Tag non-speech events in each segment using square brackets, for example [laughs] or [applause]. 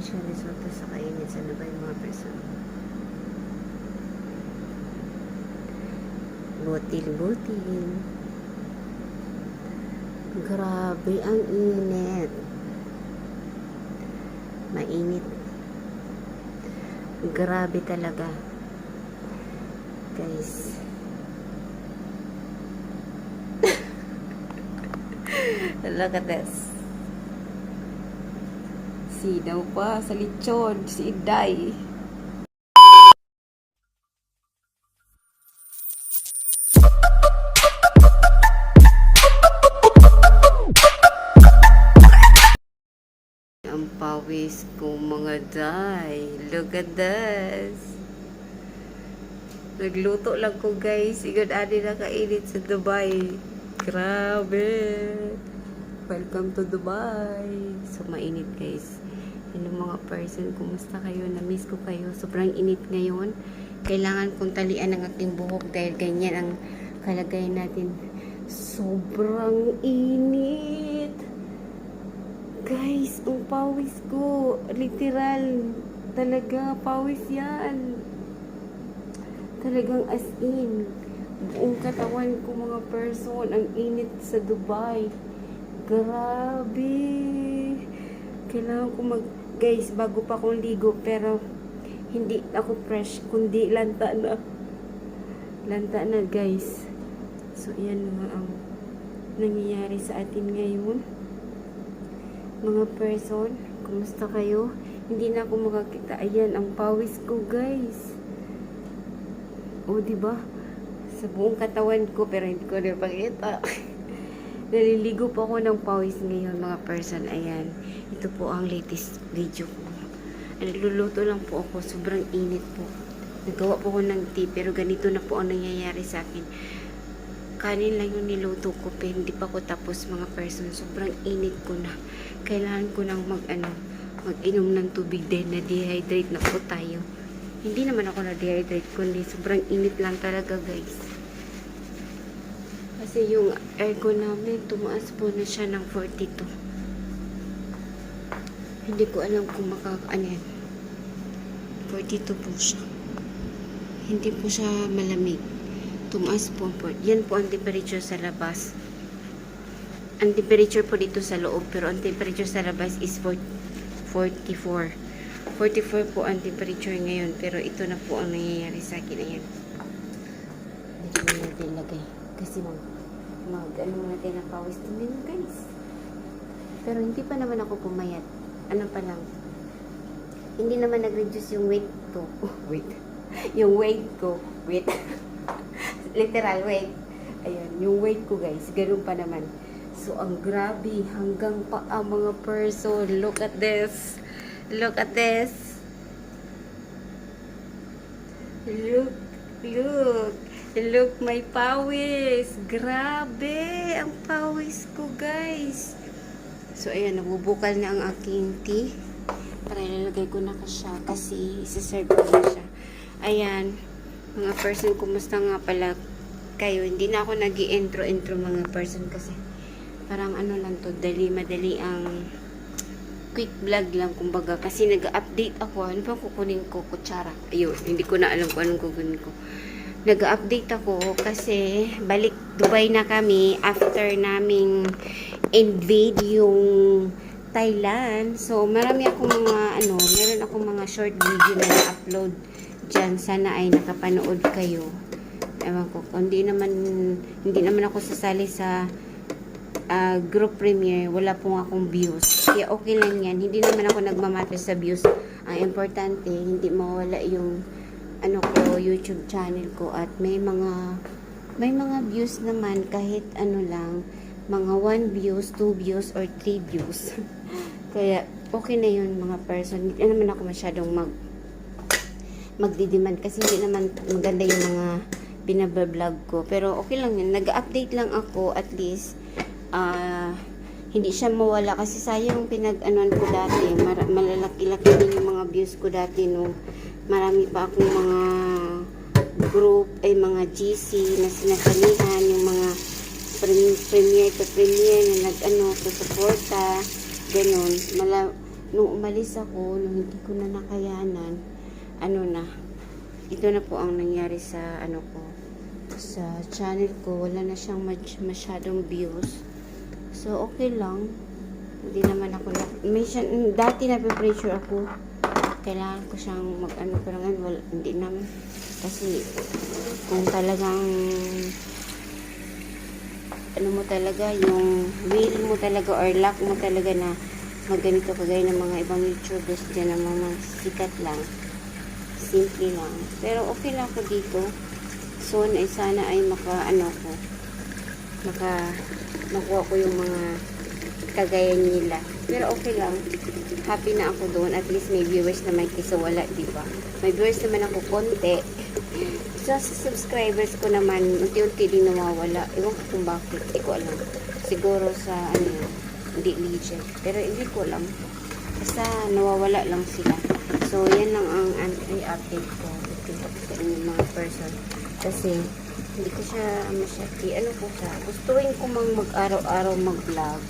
siya risotto sa kainit sa Dubai mga person. Butil-butil. Grabe ang init. Mainit. Grabe talaga. Guys. [laughs] Look at this. Sinaw pa sa lechon, si Inday. Ang pawis ko mga day. Look at this. Nagluto lang ko guys. Igad ani na kainit sa Dubai. Grabe. Welcome to Dubai. So mainit guys. Hello mga person, kumusta kayo? Na-miss ko kayo. Sobrang init ngayon. Kailangan kong talian ang aking buhok dahil ganyan ang kalagayan natin. Sobrang init. Guys, ang pawis ko. Literal. Talaga, pawis yan. Talagang as in. Buong katawan ko mga person. Ang init sa Dubai. Grabe. Kailangan ko mag... Guys, bago pa akong ligo, pero hindi ako fresh, kundi lanta na. Lanta na, guys. So, yan mga ang nangyayari sa atin ngayon. Mga person, kumusta kayo? Hindi na ako makakita. Ayan, ang pawis ko, guys. O, ba? Sa buong katawan ko, pero hindi ko na pakita. [laughs] Naliligo po ako ng pawis ngayon, mga person. Ayan. Ito po ang latest video ko. Nagluluto lang po ako. Sobrang init po. Nagawa po ako ng tea, pero ganito na po ang nangyayari sa akin. Kanin lang yung niluto ko, pero hindi pa ko tapos mga person. Sobrang init ko na. Kailangan ko nang mag, ano, mag-inom ng tubig dahil na-dehydrate na po tayo. Hindi naman ako na-dehydrate, kundi sobrang init lang talaga, guys. Kasi yung aircon namin, tumaas po na siya ng 42. Hindi ko alam kung maka, yan. 42 po siya. Hindi po siya malamig. Tumaas po po. Yan po ang temperature sa labas. Ang temperature po dito sa loob, pero ang temperature sa labas is 40 44. 44 po ang temperature ngayon, pero ito na po ang nangyayari sa akin. Ayan. Dito na natin lagay. Kasi mag, mag ano natin na pawis din guys. Pero hindi pa naman ako pumayat. Ano pa lang. Hindi naman nag-reduce yung weight ko. [laughs] weight. yung weight ko. Weight. [laughs] Literal weight. Ayan, yung weight ko guys. Ganun pa naman. So, ang grabe. Hanggang pa ang mga person. Look at this. Look at this. Look. Look. Look, may pawis. Grabe. Ang pawis ko, guys. So, ayan. Nabubukal na ang aking tea. Para ilalagay ko na ka siya. Kasi, isa-serve ko na siya. Ayan. Mga person, kumusta nga pala kayo? Hindi na ako nag intro intro mga person kasi parang ano lang to, dali, madali ang quick vlog lang kumbaga kasi nag-update ako ano ba kukunin ko kutsara ayun hindi ko na alam kung anong kukunin ko nag-update ako kasi balik Dubai na kami after naming invade yung Thailand so marami akong mga ano meron akong mga short video na na-upload dyan sana ay nakapanood kayo ewan ko hindi naman hindi naman ako sasali sa ah, group premiere, wala pong akong views. Kaya okay lang yan. Hindi naman ako nagmamatter sa views. Ang importante, hindi mawala yung ano ko, YouTube channel ko at may mga may mga views naman kahit ano lang, mga 1 views, 2 views, or 3 views. [laughs] Kaya okay na yun mga person. Hindi naman ako masyadong mag magdidiman kasi hindi naman maganda yung mga binablog ko. Pero okay lang yun. Nag-update lang ako at least ah hindi siya mawala kasi sayang pinag-anuan ko dati. Mar- malalaki-laki din yung mga views ko dati nung marami pa akong mga group ay mga GC na sinasalihan yung mga pre- premiere to premiere na nag-ano to suporta ganun. Mala- nung umalis ako, nung hindi ko na nakayanan, ano na, ito na po ang nangyari sa ano ko, sa channel ko, wala na siyang masyadong views. So, okay lang. Hindi naman ako na, may dati na pressure ako. Kailangan ko siyang mag ano, pero ngayon, wala, hindi naman. Kasi, kung talagang ano mo talaga, yung will mo talaga or luck mo talaga na magganito kagaya ng mga ibang YouTubers dyan na mga sikat lang. Simple lang. Pero okay lang ako dito. Soon ay sana ay maka ano ko maka makuha ko yung mga kagaya nila. Pero okay lang. Happy na ako doon. At least may viewers naman kaysa wala, di ba? May viewers naman ako konti. So, [laughs] sa subscribers ko naman, unti-unti din nawawala. Ewan ko kung bakit. Hindi ko alam. Siguro sa, ano hindi legit. Pero hindi ko alam. Basta nawawala lang sila. So, yan lang ang anti-update ko. Ito sa inyo mga person. Kasi, hindi ko siya masyati. Ano po siya? Gustuin ko mang mag-araw-araw mag-vlog.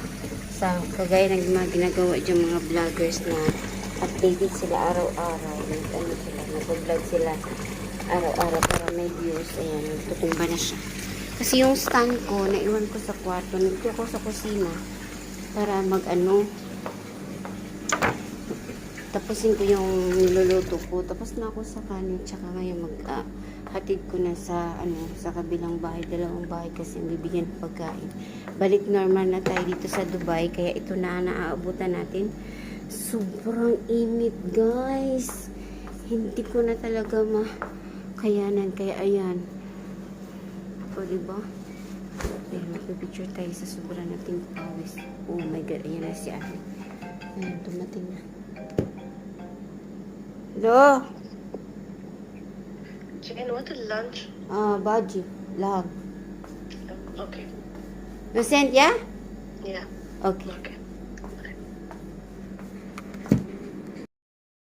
Sa kagaya ng mga ginagawa dyan mga vloggers na updated sila araw-araw. Ano sila, nag-vlog sila araw-araw para may views. Ayan, nagtutumba na siya. Kasi yung stand ko, naiwan ko sa kwarto. Nagto ko sa kusina para mag-ano, tapusin ko yung niluluto ko. Tapos na ako sa kanin. Tsaka ngayon mag, ah, hatid ko na sa, ano, sa kabilang bahay. Dalawang bahay kasi bibigyan pagkain. Balik normal na tayo dito sa Dubai. Kaya ito na naaabutan natin. Sobrang init, guys. Hindi ko na talaga makayanan. Kaya ayan. O, diba? Ayan, magpipicture tayo sa sobrang nating pawis. Oh my God, ayan na si Ate. Ayan, dumating na. Hello? Chicken, what is lunch? Ah, Baji. Lag. Okay. Nasend, ya? Yeah. Okay. Okay.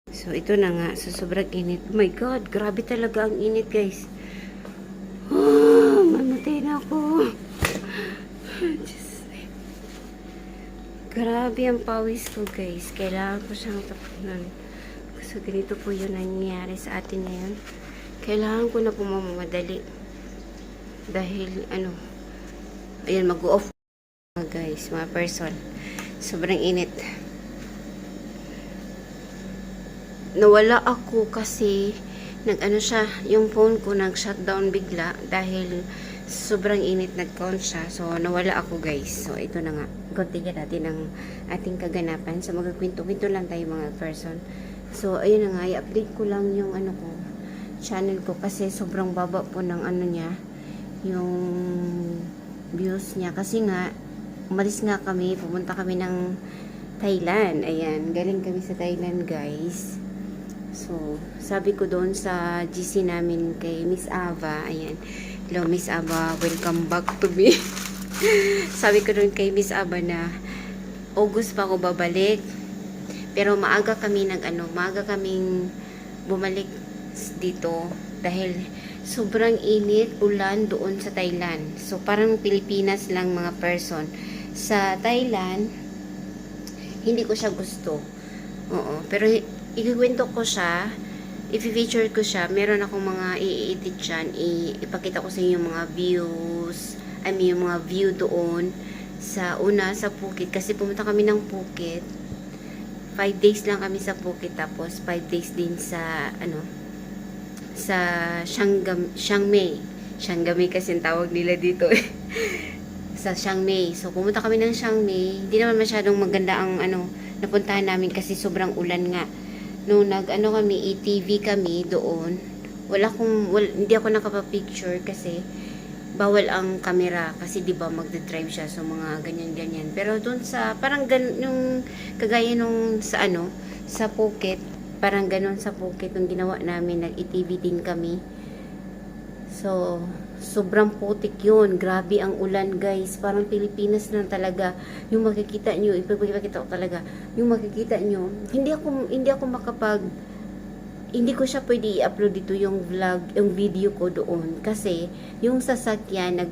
So, ito na nga. Sa sobrang init. Oh my God, grabe talaga ang init, guys. Ah, mamatay na ako. Grabe ang pawis ko, guys. Kailangan ko siyang tapunan. So, ganito po yun nangyayari sa atin ngayon. Kailangan ko na po mamamadali. Dahil, ano, ayan, mag-off mga guys, mga person. Sobrang init. Nawala ako kasi nag-ano siya, yung phone ko nag-shutdown bigla dahil sobrang init nag-count siya. So, nawala ako guys. So, ito na nga. Continue natin ang ating kaganapan. So, magkwento-kwento lang tayo mga person. So, ayun na nga. I-update ko lang yung ano ko, channel ko kasi sobrang baba po ng ano niya, yung views niya. Kasi nga, umalis nga kami, pumunta kami ng Thailand. Ayan, galing kami sa Thailand guys. So, sabi ko doon sa GC namin kay Miss Ava, ayan, hello Miss Ava, welcome back to me. [laughs] sabi ko doon kay Miss Ava na August pa ako babalik. Pero maaga kami nag ano, maaga kaming bumalik dito dahil sobrang init, ulan doon sa Thailand. So parang Pilipinas lang mga person. Sa Thailand, hindi ko siya gusto. Oo, pero ikikwento ko siya, i-feature ko siya, meron akong mga i-edit dyan, ipakita ko sa inyo mga views, I mean yung mga view doon sa una sa Phuket kasi pumunta kami ng Phuket 5 days lang kami sa Phuket tapos 5 days din sa ano sa Mai Chiang Mai kasi ang tawag nila dito eh. [laughs] sa Chiang Mai so pumunta kami ng Chiang Mai hindi naman masyadong maganda ang ano napuntahan namin kasi sobrang ulan nga. Nung nag ano kami ETV kami doon wala kong wala, hindi ako nakapa-picture kasi bawal ang camera kasi 'di ba magde-drive siya so mga ganyan ganyan pero doon sa parang gan yung kagaya nung sa ano sa Phuket parang ganon sa Phuket yung ginawa namin nag-ETV din kami. So sobrang putik yun. Grabe ang ulan guys. Parang Pilipinas lang talaga. Yung makikita nyo ipapakita ko talaga yung makikita nyo hindi ako hindi ako makapag hindi ko siya pwede i-upload dito yung vlog, yung video ko doon. Kasi yung sasakyan nag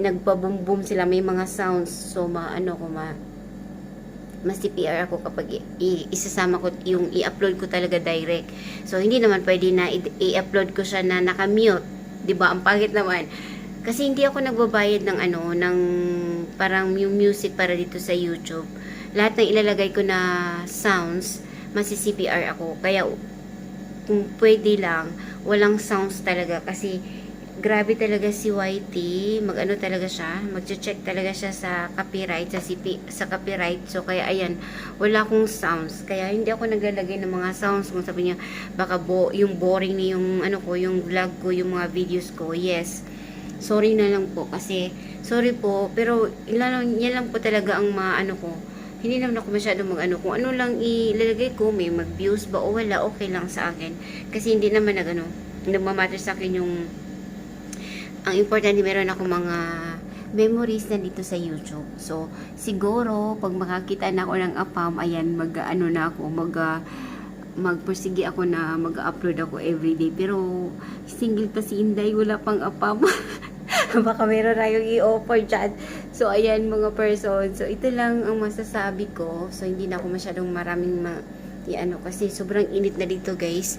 nagpa-boom boom sila. May mga sounds. So ma ano ko ma mas CPR ako kapag isasama ko yung i-upload ko talaga direct. So, hindi naman pwede na i-upload ko siya na naka-mute. ba Ang pangit naman. Kasi hindi ako nagbabayad ng ano, ng parang yung music para dito sa YouTube. Lahat ng ilalagay ko na sounds, masi-CPR ako. Kaya, kung pwede lang, walang sounds talaga. Kasi, grabe talaga si YT. Mag-ano talaga siya, mag-check talaga siya sa copyright, sa, CP, sa copyright. So, kaya ayan, wala akong sounds. Kaya, hindi ako naglalagay ng mga sounds. Kung sabi niya, baka bo, yung boring ni yung, ano ko, yung vlog ko, yung mga videos ko. Yes. Sorry na lang po kasi sorry po pero ilan yan lang po talaga ang maano ko. Hindi naman ako masyado mag-ano kung ano lang ilalagay ko may mag-views ba o wala okay lang sa akin kasi hindi naman nag ano nagmamatter sa akin yung ang importante meron ako mga memories na dito sa YouTube. So, siguro, pag makakita na ako ng apam, ayan, mag, ano na ako, mag, ah, magpursige ako na mag-upload ako everyday. Pero, single pa si Inday, wala pang apam. [laughs] Baka meron tayong i-offer dyan. So, ayan mga person. So, ito lang ang masasabi ko. So, hindi na ako masyadong maraming ma i-ano kasi sobrang init na dito guys.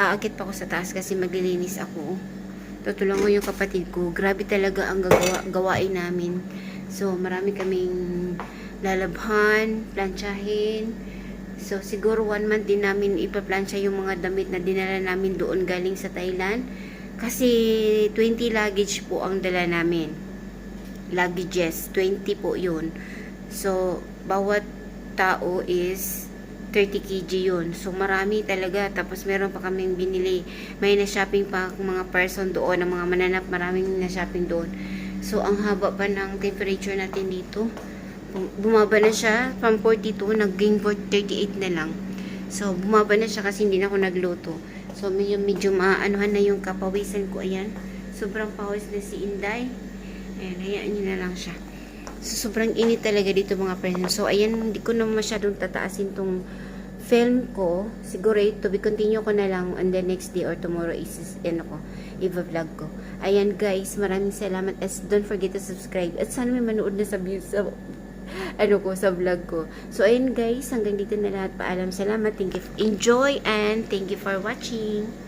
Aakit pa ako sa taas kasi maglilinis ako. Tutulungan ko yung kapatid ko. Grabe talaga ang gagawa, gawain namin. So, marami kaming lalabhan, planchahin. So, siguro one month din namin ipaplansya yung mga damit na dinala namin doon galing sa Thailand. Kasi 20 luggage po ang dala namin. Luggages, 20 po yun. So, bawat tao is 30 kg yun. So, marami talaga. Tapos, meron pa kaming binili. May na-shopping pa mga person doon, ang mga mananap, maraming na-shopping doon. So, ang haba pa ng temperature natin dito. Bum- Bumaba na siya from 42, naging 38 na lang. So, bumaba na siya kasi hindi na ako nagluto. So, medyo, medyo maanuhan na yung kapawisan ko. Ayan. Sobrang pawis na si Inday. Ayan, hayaan nyo na lang siya. So, sobrang init talaga dito mga friends. So, ayan, hindi ko na masyadong tataasin tong film ko. Siguro ito, be continue ko na lang on the next day or tomorrow is, ano ko, i-vlog ko. Ayan guys, maraming salamat. As don't forget to subscribe. At sana may manood na sa views sa [laughs] ano ko, sa vlog ko. So, ayun guys, hanggang dito na lahat. Paalam, salamat. Thank you. Enjoy and thank you for watching.